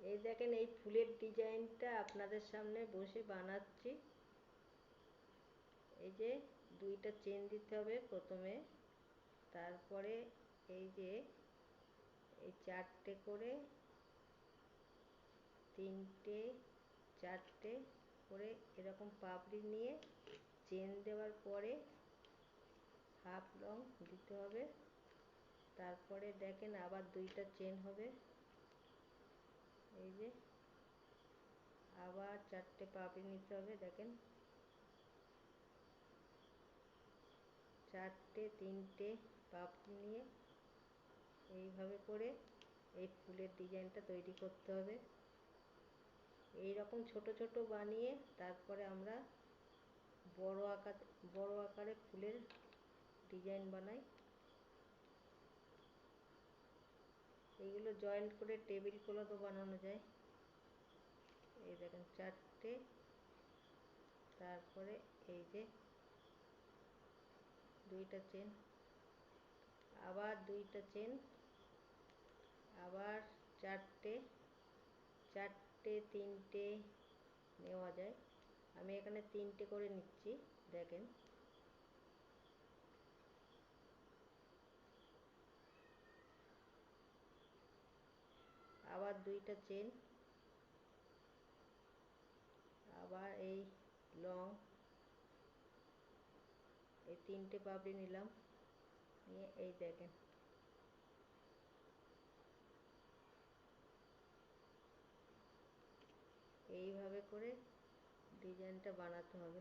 এই দেখেন, এই ফুলের ডিজাইনটা আপনাদের সামনে বসে বানাচ্ছি। এই যে দুইটা চেন দিতে হবে প্রথমে। তারপরে এই যে এই চারটে করে, তিনটে, চারটে করে এরকম পাপড়ি নিয়ে চেন দেওয়ার পরে হাফ লং দিতে হবে। তারপরে দেখেন আবার দুইটা চেন হবে। এই যে, আবার চারটে পাপড়ি নিতে হবে, দেখেন। চারটে, তিনটে পাপড়ি নিয়ে এইভাবে করে এই ফুলের ডিজাইনটা তৈরি করতে হবে। এই রকম ছোট ছোট বানিয়ে তারপরে আমরা বড় আকার, বড় আকারে ফুলের ডিজাইন বানাই। এইগুলো জয়েন্ট করে টেবিল ক্লথও বানানো যায়। এই দেখেন চারটে। তারপরে এই যে দুইটা চেন আবার দুইটা চেন আবার চারটে। চারটে, তিনটে নেওয়া যায়। আমি এখানে তিনটে করে নিচ্ছি, দেখেন। আবার দুইটা চেন আবার এই লং এই তিনটে পাপড়ি নিলাম, নিয়ে এই দেখেন। এইভাবে করে ডিজাইনটা বানাতে হবে।